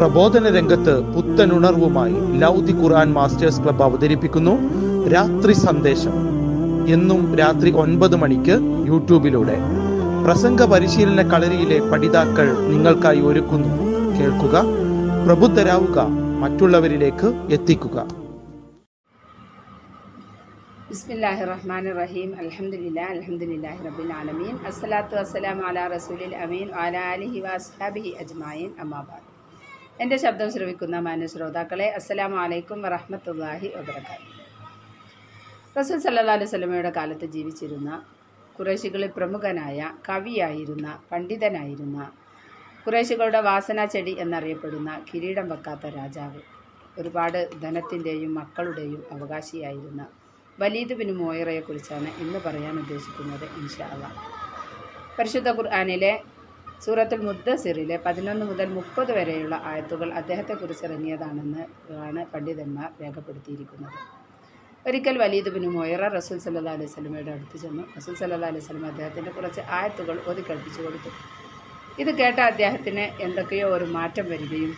പ്രബോധന രംഗത്ത് പുത്തനുണർവുമായി ലൗദി ഖുർആൻ masters club അവതരിപ്പിക്കുന്നു. രാത്രി സന്ദേശം. എന്നും രാത്രി ഒൻപത് മണിക്ക് യൂട്യൂബിലൂടെ. പ്രസംഗ പരിശീലന കളരിയിലെ പഠിതാക്കൾ നിങ്ങൾക്കായി ഒരുക്കുന്നു. കേൾക്കുക പ്രബുദ്ധരാവുക മറ്റുള്ളവരിലേക്ക് എത്തിക്കുക. ബിസ്മില്ലാഹി റഹ്മാൻ റഹീം അൽഹംദുലില്ലാ അൽഹംദുലില്ലാഹി റബ്ബിൽ ആലമീൻ. അസ്സലാത്തു വസ്സലാമു അലാ റസൂലിൽ അമീൻ. അലാ അലിഹി വസ്ഹാബിഹി അജ്മായിൻ. അമ്മാബാദ്. എന്റെ ശബ്ദം ശ്രവിക്കുന്ന മാന്യ ശ്രോതാക്കളെ അസ്സലാമു വലൈക്കും വറഹമത്തല്ലാഹി വബറകാത്ത് റസൂൽ സല്ലാ അലൈഹി വസല്ലമയുടെ കാലത്ത് ജീവിച്ചിരുന്ന കുറേശികളിൽ പ്രമുഖനായ കവിയായിരുന്ന പണ്ഡിതനായിരുന്ന കുറേശികളുടെ വാസനാ ചെടി എന്നറിയപ്പെടുന്ന കിരീടം വെക്കാത്ത രാജാവ് ഒരുപാട് ധനത്തിന്റെയും മക്കളുടെയും അവകാശിയായിരുന്ന വലീദ് ബിൻ മോയറയെക്കുറിച്ചാണ് ഇന്ന് പറയാൻ ഉദ്ദേശിക്കുന്നത് ഇൻഷാ പരിശുദ്ധ ഖുർആാനിലെ സൂറത്തുൽ മുദ്ദസിറിലെ പതിനൊന്ന് മുതൽ മുപ്പത് വരെയുള്ള ആയത്തുകൾ അദ്ദേഹത്തെക്കുറിച്ച് ഇറങ്ങിയതാണെന്ന് ആണ് പണ്ഡിതന്മാർ രേഖപ്പെടുത്തിയിരിക്കുന്നത്. ഒരിക്കൽ വലീദ് ബിൻ മൊയറ റസൂൽ സല്ലാ അലൈഹി സ്വലമയുടെ അടുത്ത് ചെന്നു. റസൂൽ സല്ലാ അലൈഹി സ്വലം അദ്ദേഹത്തിന്റെ കുറച്ച് ആയത്തുകൾ ഒതി കൽപ്പിച്ചു കൊടുത്തു. ഇത് കേട്ട അദ്ദേഹത്തിന് എന്തൊക്കെയോ ഒരു മാറ്റം വരികയും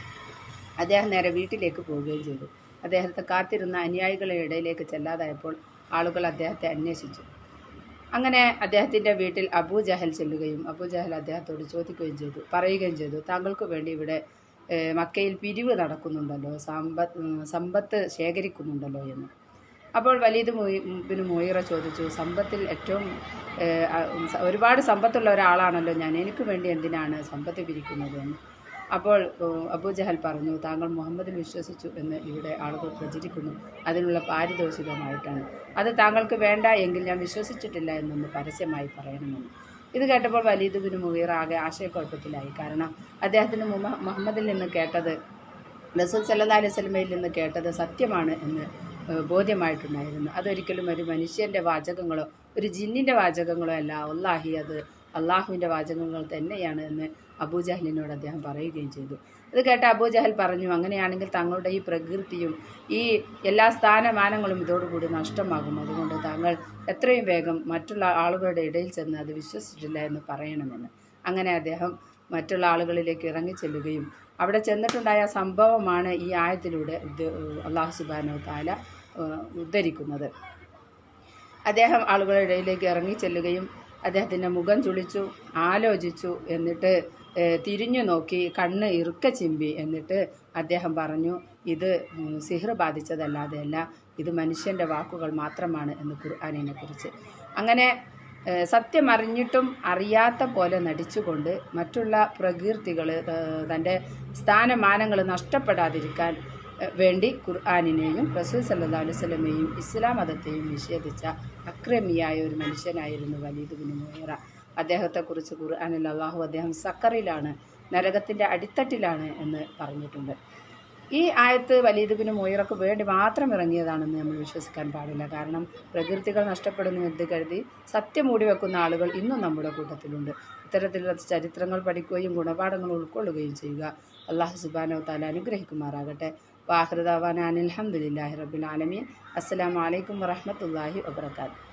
അദ്ദേഹം നേരെ വീട്ടിലേക്ക് പോവുകയും ചെയ്തു. അദ്ദേഹത്തെ കാത്തിരുന്ന അനുയായികളുടെ ഇടയിലേക്ക് ചെല്ലാതായപ്പോൾ ആളുകൾ അദ്ദേഹത്തെ അന്വേഷിച്ചു. അങ്ങനെ അദ്ദേഹത്തിന്റെ വീട്ടിൽ അബൂ ജഹൽ ചെല്ലുകയും അബൂ ജഹൽ അദ്ദേഹത്തോട് ചോദിക്കുകയും ചെയ്തു പറയുകയും ചെയ്തു താങ്കൾക്ക് വേണ്ടി ഇവിടെ മക്കയിൽ പിരിവ് നടക്കുന്നുണ്ടല്ലോ സമ്പത്ത് സമ്പത്ത് ശേഖരിക്കുന്നുണ്ടല്ലോ എന്ന്. അപ്പോൾ വലീദ് പിന്നെ മൊയ്റ ചോദിച്ചു സമ്പത്തിൽ ഏറ്റവും ഒരുപാട് സമ്പത്തുള്ള ഒരാളാണല്ലോ ഞാൻ എനിക്ക് വേണ്ടി എന്തിനാണ് സമ്പത്ത് പിരിക്കുന്നത്? എന്ന്. അപ്പോൾ അബൂജഹൽ അബൂ ജഹൽ പറഞ്ഞു താങ്കൾ മുഹമ്മദിൽ വിശ്വസിച്ചു എന്ന് ഇവിടെ ആളുകൾ പ്രചരിക്കുന്നു. അതിനുള്ള പാരിതോഷികമായിട്ടാണ്. അത് താങ്കൾക്ക് വേണ്ട എങ്കിൽ ഞാൻ വിശ്വസിച്ചിട്ടില്ല എന്നൊന്ന് പരസ്യമായി പറയണമെന്ന്. ഇത് കേട്ടപ്പോൾ വലീദ് ബിൻ മുഹീർ ആകെ ആശയക്കുഴപ്പത്തിലായി. കാരണം അദ്ദേഹത്തിന് മുഹ- മുഹമ്മദിൽ നിന്ന് കേട്ടത് റസൂൽ സല്ലാ അലൈഹി സ്വലമയിൽ നിന്ന് കേട്ടത് സത്യമാണ് എന്ന് ബോധ്യമായിട്ടുണ്ടായിരുന്നു. അതൊരിക്കലും ഒരു മനുഷ്യന്റെ വാചകങ്ങളോ ഒരു ജിന്നിന്റെ വാചകങ്ങളോ അല്ല. ഒല്ലാഹി അത് അള്ളാഹുവിന്റെ വാചകങ്ങൾ തന്നെയാണ് എന്ന് അബൂജഹലിനോട് അദ്ദേഹം പറയുകയും ചെയ്തു. ഇത് കേട്ട അബൂജഹൽ പറഞ്ഞു അങ്ങനെയാണെങ്കിൽ തങ്ങളുടെ ഈ പ്രകൃതിയും ഈ എല്ലാ സ്ഥാനമാനങ്ങളും ഇതോടുകൂടി നഷ്ടമാകും. അതുകൊണ്ട് താങ്കൾ എത്രയും വേഗം മറ്റുള്ള ആളുകളുടെ ഇടയിൽ ചെന്ന് അത് വിശ്വസിച്ചില്ല എന്ന് പറയണമെന്ന്. അങ്ങനെ അദ്ദേഹം മറ്റുള്ള ആളുകളിലേക്ക് ഇറങ്ങി ചെല്ലുകയും അവിടെ ചെന്നിട്ടുണ്ടായ സംഭവമാണ് ഈ ആയത്തിലൂടെ അള്ളാഹു സുബാനോ താല ഉദ്ധരിക്കുന്നത്. അദ്ദേഹം ആളുകളുടെ ഇടയിലേക്ക് ഇറങ്ങി ചെല്ലുകയും അദ്ദേഹത്തിന്റെ മുഖം ചുളിച്ചു ആലോചിച്ചു എന്നിട്ട് തിരിഞ്ഞു നോക്കി കണ്ണ് ഇറുക്ക ചിമ്പി എന്നിട്ട് അദ്ദേഹം പറഞ്ഞു ഇത് സിഹ്ർ ബാധിച്ചതല്ലാതെയല്ല ഇത് മനുഷ്യന്റെ വാക്കുകൾ മാത്രമാണ് എന്ന് ഖുർആാനിനെ കുറിച്ച്. അങ്ങനെ സത്യം അറിഞ്ഞിട്ടും അറിയാത്ത പോലെ നടിച്ചുകൊണ്ട് മറ്റുള്ള പ്രകീർത്തികൾ തന്റെ സ്ഥാനമാനങ്ങൾ നഷ്ടപ്പെടാതിരിക്കാൻ വേണ്ടി ഖുർആാനിനെയും റസൂൽ സല്ലാ അലുവലമയെയും ഇസ്ലാം മതത്തെയും നിഷേധിച്ച അക്രമിയായ ഒരു മനുഷ്യനായിരുന്നു വലീദ് ബിൻ മുഹേറ. അദ്ദേഹത്തെക്കുറിച്ച് ഖുർആാനിൽ അള്ളാഹു അദ്ദേഹം സക്കറിലാണ് നരകത്തിന്റെ അടിത്തട്ടിലാണ് എന്ന് പറഞ്ഞിട്ടുണ്ട്. ഈ ആയത്ത് വലീദ് ബിൻ മുഹീറക്ക് വേണ്ടി മാത്രം ഇറങ്ങിയതാണെന്ന് നമ്മൾ വിശ്വസിക്കാൻ പാടില്ല. കാരണം പ്രകൃതികൾ നഷ്ടപ്പെടുന്നു എന്ന് കരുതി സത്യം മൂടി വെക്കുന്ന ആളുകൾ ഇന്നും നമ്മുടെ കൂട്ടത്തിലുണ്ട്. ഇത്തരത്തിലുള്ള ചരിത്രങ്ങൾ പഠിക്കുകയും ഗുണപാഠങ്ങൾ ഉൾക്കൊള്ളുകയും ചെയ്യുക. അള്ളാഹു സുബാനോ താല അനുഗ്രഹിക്കുമാറാകട്ടെ. വാഹൃദാവാൻ അനിൽഹമുല്ലാഹി റബ്ബിൽ ആലമീൻ. അസ്സലാമു അലൈക്കും വറഹമത്തല്ലാഹി വബർക്കാത്തു